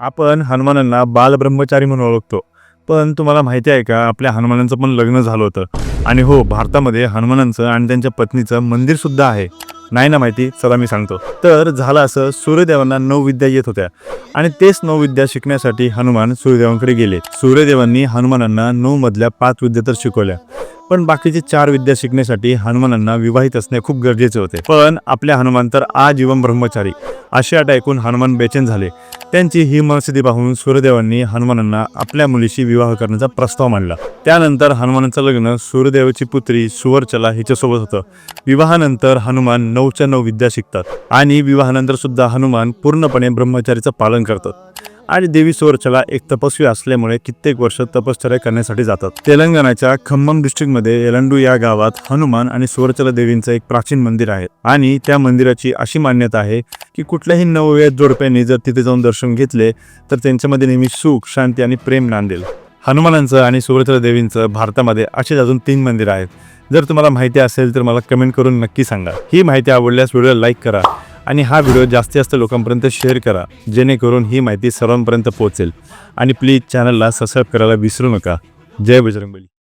आपण हनुमानांना बालब्रह्मचारी म्हणून ओळखतो. पण तुम्हाला माहिती आहे का आपल्या हनुमानांचं पण लग्न झालं होतं. आणि हो भारतामध्ये हनुमानांचं आणि त्यांच्या पत्नीचं मंदिर सुद्धा आहे. नाही ना माहिती? चला मी सांगतो. तर झालं असं सूर्यदेवांना नऊ विद्या येत होत्या. आणि तेच नऊ विद्या शिकण्यासाठी हनुमान सूर्यदेवांकडे गेले. सूर्यदेवांनी हनुमानांना नऊ मधल्या पाच विद्या तर शिकवल्या. पण बाकीचे चार विद्या शिकण्यासाठी हनुमानांना विवाहित असणे खूप गरजेचे होते. पण आपल्या हनुमान तर आजीवन ब्रह्मचारी अशी अट ऐकून हनुमान बेचैन झाले. त्यांची ही मनस्थिती पाहून सूर्यदेवांनी हनुमानांना आपल्या मुलीशी विवाह करण्याचा प्रस्ताव मांडला. त्यानंतर हनुमानाचं लग्न सूर्यदेवाची पुत्री सुवर्चला हिच्यासोबत होतं. विवाहानंतर हनुमान नऊच्या नऊ विद्या शिकतात आणि विवाहानंतर सुद्धा हनुमान पूर्णपणे ब्रह्मचारीचं पालन करतात. आणि देवी सुवर्चला एक तपस्वी असल्यामुळे कित्येक वर्ष तपश्चर्या करण्यासाठी जातात. तेलंगणाच्या खम्मम डिस्ट्रिक्टमध्ये एलंडू या गावात हनुमान आणि सुवर्चला देवींचं एक प्राचीन मंदिर आहे. आणि त्या मंदिराची अशी मान्यता आहे की कुठल्याही नवव्या जोडप्यांनी जर तिथे जाऊन दर्शन घेतले तर त्यांच्यामध्ये नेहमी सुख शांती आणि प्रेम नांदेल. हनुमानांचं आणि सुवर्चला देवींचं भारतामध्ये असेच अजून तीन मंदिर आहेत. जर तुम्हाला माहिती असेल तर मला कमेंट करून नक्की सांगा. ही माहिती आवडल्यास व्हिडिओला लाईक करा. आणि हा व्हिडिओ जास्तीत जास्त लोकांपर्यंत शेअर करा जेणेकरून ही माहिती सर्वांपर्यंत पोहोचेल. आणि प्लीज चॅनलला सबस्क्राईब करायला विसरू नका. जय बजरंगबली.